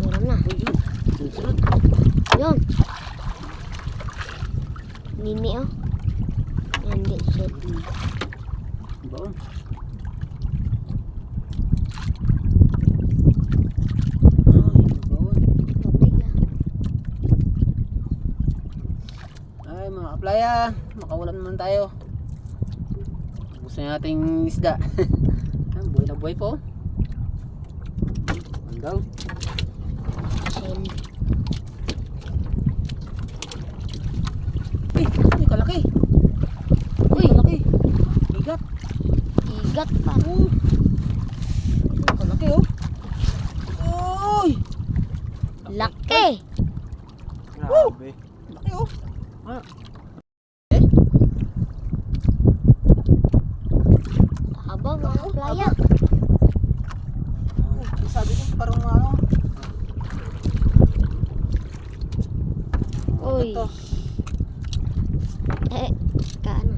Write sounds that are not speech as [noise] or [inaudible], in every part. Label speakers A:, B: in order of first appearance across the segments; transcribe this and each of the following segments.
A: Meron na.
B: Uy, yun.
A: Nini oh. Siya.
B: Baon. Ay, baon. Ay, mga kaplaya, makaulam naman tayo. Gusto nating isda. [laughs] Ay, buhay na buhay po. Ang daw.
A: Shell.
B: Uy, uy, kalaki. Uy, kalaki. Bigat.
A: Igat pa.
B: Oh. Uy, kalaki oh. Uy!
A: Laki.
B: Grabe. Laki oh. Ah.
A: Haba mga playa.
B: Oh, sabi ko parang ano.
A: Uy.
B: Ito.
A: Eh, kaano?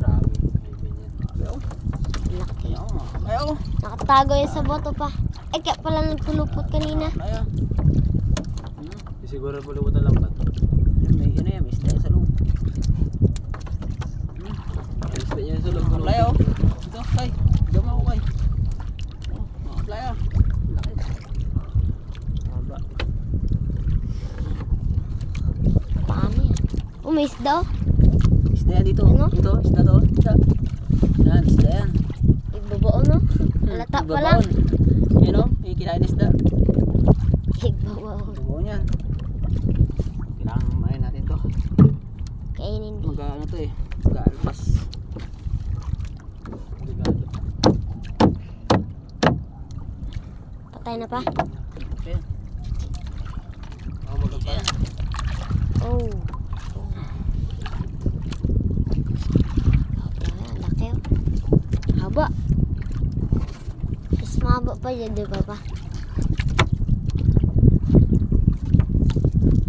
B: Grabe. Oh.
A: Laki.
B: Ayaw.
A: Nakatago yan sa boto pa. Eh, kaya pala nagpulupot kanina.
B: Kaplaya. Hmm.
C: Siguro pulupot na lambat.
B: Ayun, may ano yan, may isda yan sa loob.
C: Alis na niya sa loob.
B: Mga kaplaya oh. Ito, kay. Diyan mo ako kay. Oh, mga kaplaya. Laki.
C: Haba.
A: Paano yan? Oh, may isda oh.
B: Isda yan dito.
A: Ano?
B: Ito, isda to. Isda. Yan, isda yan.
A: Igbabao no? Halata pa lang.
B: Ibabaon. Yan o, may kinain na isda.
A: Igbabao.
B: Ibabaon yan. Kailangan kumain natin to.
A: Kainin din.
B: Mag ano to eh. Mag-alpas.
A: Patay na pa?
B: Ayan.
C: Ako magkapa.
B: Ayan.
A: Oh. Wala, laki oh. Haba. Mahaba pa yan, di ba?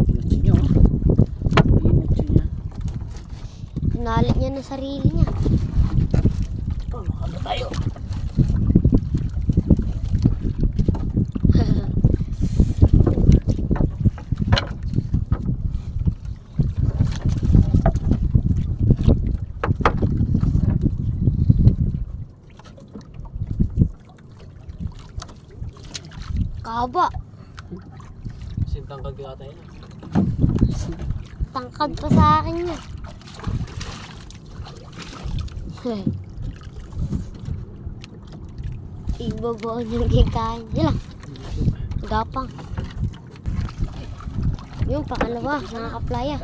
B: Inutsi niya oh. Niya.
A: Pinalit niya na sarili niya.
B: Oh, makaba tayo.
A: Kaba.
C: Sintang kagkata yun.
A: Tangkad pa sa akin niya. [laughs] Ibabaw niyang kikain nila. Gapang. Yung pangalawa, mga kaplaya.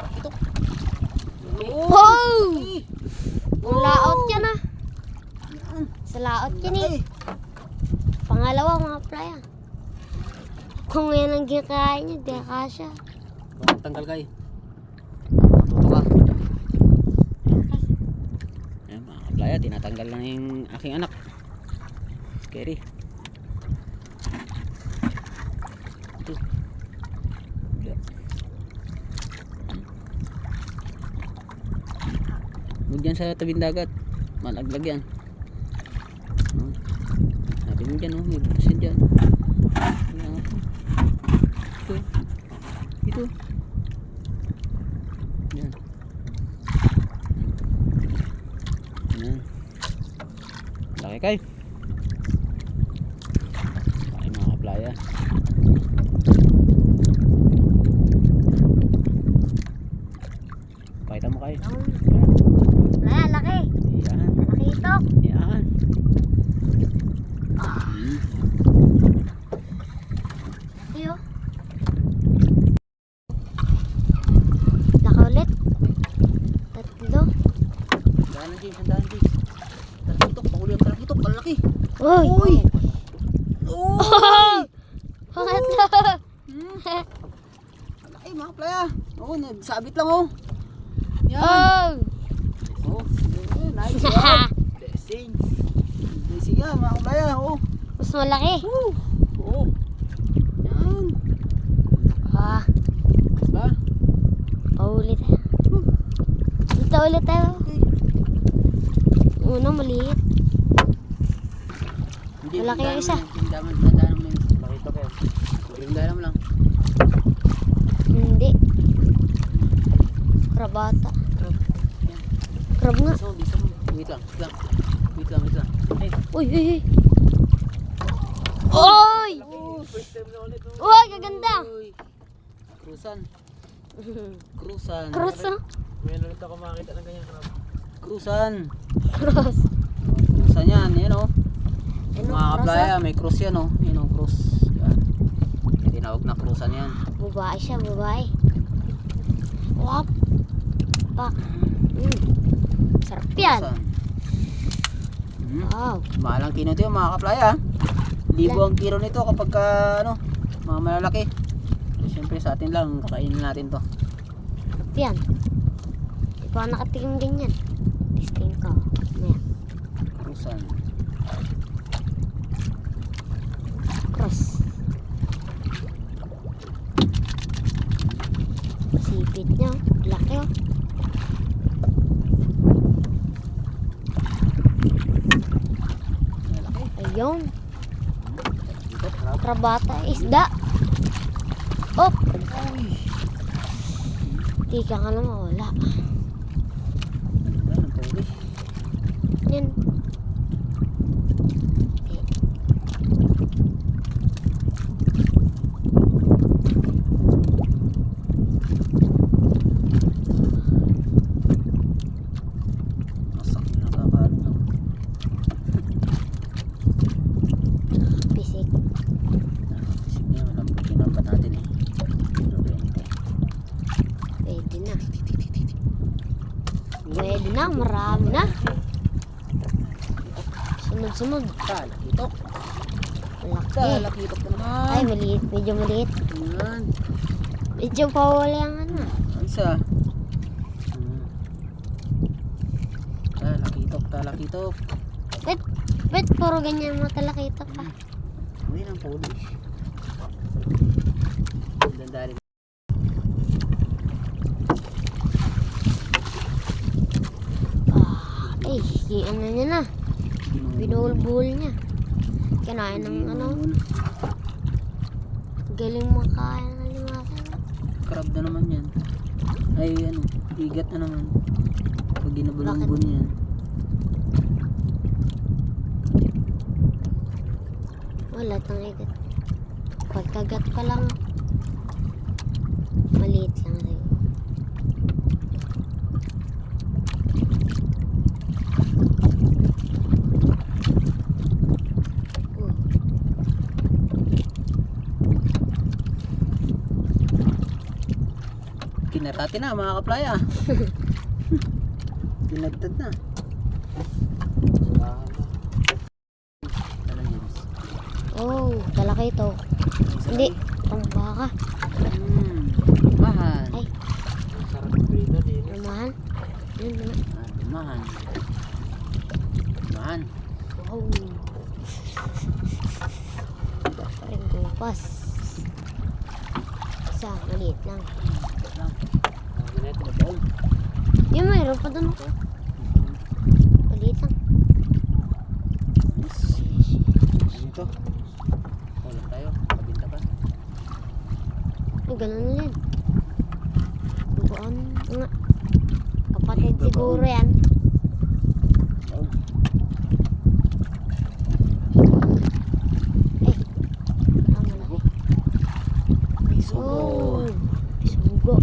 A: Wow! Ang laot yan ah. Sa laot yan eh. Pangalawa, mga kaplaya. Kung yan ang kikain niya, di akasya.
B: Bawang tanggal kay. Matuto ka. Ayan mga kaplaya, tinatanggal lang yung aking anak. Scary. Ito. Huwag yan sa tabing dagat. Malaglag yan. Oh. Sabi mo dyan, oh, may busin dyan. Ayan. Ito. Ito. Yan. Yan. Laki kay. Laki mga kaplaya. Pakita mo kayo.
A: Wala, laki.
B: Yan.
A: Laki ito.
B: Yan. Hmm.
A: Iyo. Laki ulit. Tatlo.
B: Daanan James, ang daanan James. Tarakitok, pahuli ang tarakitok, kalaki.
A: Uy!
B: Uy! Uy!
A: Pangatlo!
B: Hmm. Malaki mga playa. Oo, nagsabit lang oh. Yan.
A: Oh!
B: Oh, nice one. [laughs] Blessing. Blessing yan mga playa. Oh.
A: Mas malaki.
B: Woo. Oh. Yan.
A: Ah,
B: Diba?
A: paulit. Dito ulit tayo.
B: Okay.
A: Una, maliit.
B: Hindi
A: Malaki yung isa.
B: Mo
C: Nakita ko yan.
B: Sobrang dalam lang.
A: Hindi. Krabata.
B: Crab. Yan.
A: Crab nga.
B: Bisa mo, bisa mo. Wait lang, wait lang. Wait lang, wait lang. Ay,
A: Uy, uy, uy. Oy!
C: Oh.
A: Uy.
B: Cruisan. Cruisan.
A: Cross oh.
C: Ngayon ulit ako [laughs] makakita ng ganyan crab.
B: Cruisan.
A: Cross.
B: Cruisan yan, yan o.
A: Ano,
B: Mga
A: cross
B: kaplaya, may cruise yan o. Yan o, cruise. Yan. Yung tinawag na cruisan yan.
A: ah. Babae siya, babae. Wap. Pak. Mm. Sarap yan.
B: Hmm.
A: Wow.
B: Mahal ang kino ito yung mga kaplaya. Libo ang kilo nito kapag ka, ano, mga malalaki. So, Siyempre sa atin lang, kakainin natin to.
A: Sarap yan. Di pa ako nakatikim ganyan. Testing ko. Ayan.
B: Cruisan.
A: Cross. Sipit niya. oh. Laki oh.
B: Malalaki.
A: Ayun. Krabata. Isda. Op. Tika ka naman. Wala.
B: Yan, ang tubig.
A: Yan.
B: Masak na nakakaano lang.
A: Pisik.
B: Nakakapisip niya, malambot yung lambat natin eh. Kilo 20.
A: Pwede na. Pwede na. Marami na. Sunod-sunod.
B: Talakitok.
A: Laki.
B: Talakitok na naman.
A: Ay, maliit. Medyo maliit.
B: Yan.
A: Medyo pawala ang ano.
B: Ang isa. Hmm. Talakitok, talakitok.
A: Bet, bet, puro ganyan mo talakita pa.
B: Uy, ng polish. Dandarin.
A: Ah, ay, yung ano niya na. Binuhol-buhol niya. Kinain ng ano, galing makain ng limasan.
B: Crab na naman yan. Ay, ano, igat na naman. Pag ginabulungbon yan.
A: Wala tang igat. Pagkagat pa lang. Maliit lang rin. Oh,
B: Kinarati na mga kaplaya. [laughs] Pinagtad na.
A: Oh, talaki ito. Hindi, pang baka.
B: Hmm. Mahan.
A: Ay,
C: Sarap prito din.
A: lumahan. Yun, yun.
B: Ah, Mahan. Mahan.
A: Wow. Parang gupas. Isa, maliit lang. Yung mayroon pa doon. Maliit lang.
B: Dito. Wala tayo. Kabinta pa.
A: Ay, ganun lang. Dugoon. Nga. Kapatid siguro yan.
B: Oh.
A: Eh. Ah, malaki.
B: Bisugo.
A: Oh. Sugo.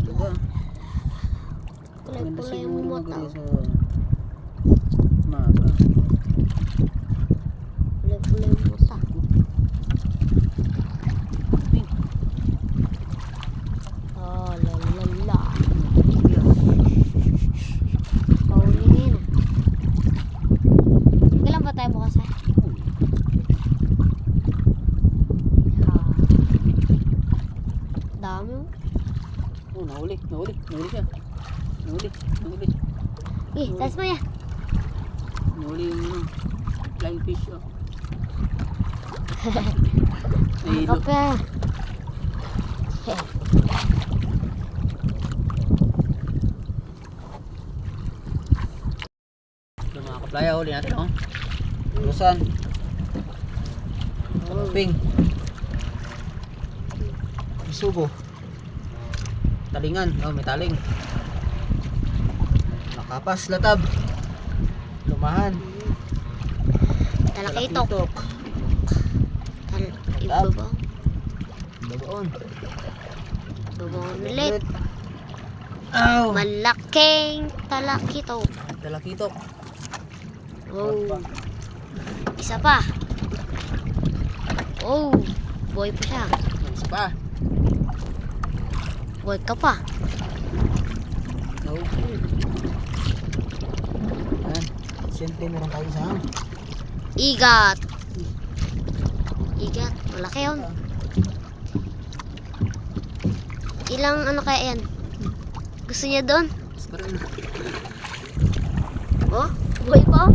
B: Ito ba?
A: Kulay-kulay yung
B: sa maga.
A: Kulay-kulay yung mata. Oh, la la la. Pauli na yun ah. Kailan ba tayo bukas ah? Ah. Dami oh.
B: Oh, nahuli, nahuli, nahuli siya. Nahuli, nahuli.
A: Eh, taas mo yan.
B: Nahuli yung ano, flying fish oh. [laughs] Nahilo.
A: kape.
B: Ito mga kaplaya, huli natin oh. Lusan. Ping. Isugo. Talingan. Oh, may taling. Nakapas, latab. Lumahan.
A: Talakitok.
B: Talakitok.
A: Tal ibabaw.
B: Bagoon.
A: Ibabaw ulit.
B: Ow!
A: Malaking talakitok.
B: Talakitok.
A: Oh. Isa pa. Oh. Boy pa siya.
B: Isa pa.
A: Boy ka pa.
B: No. Ayan. Siyempre meron tayo sa
A: Igat. Igat. Malaki yun. Ilang ano kaya yan? Gusto niya doon? Oh, boy pa?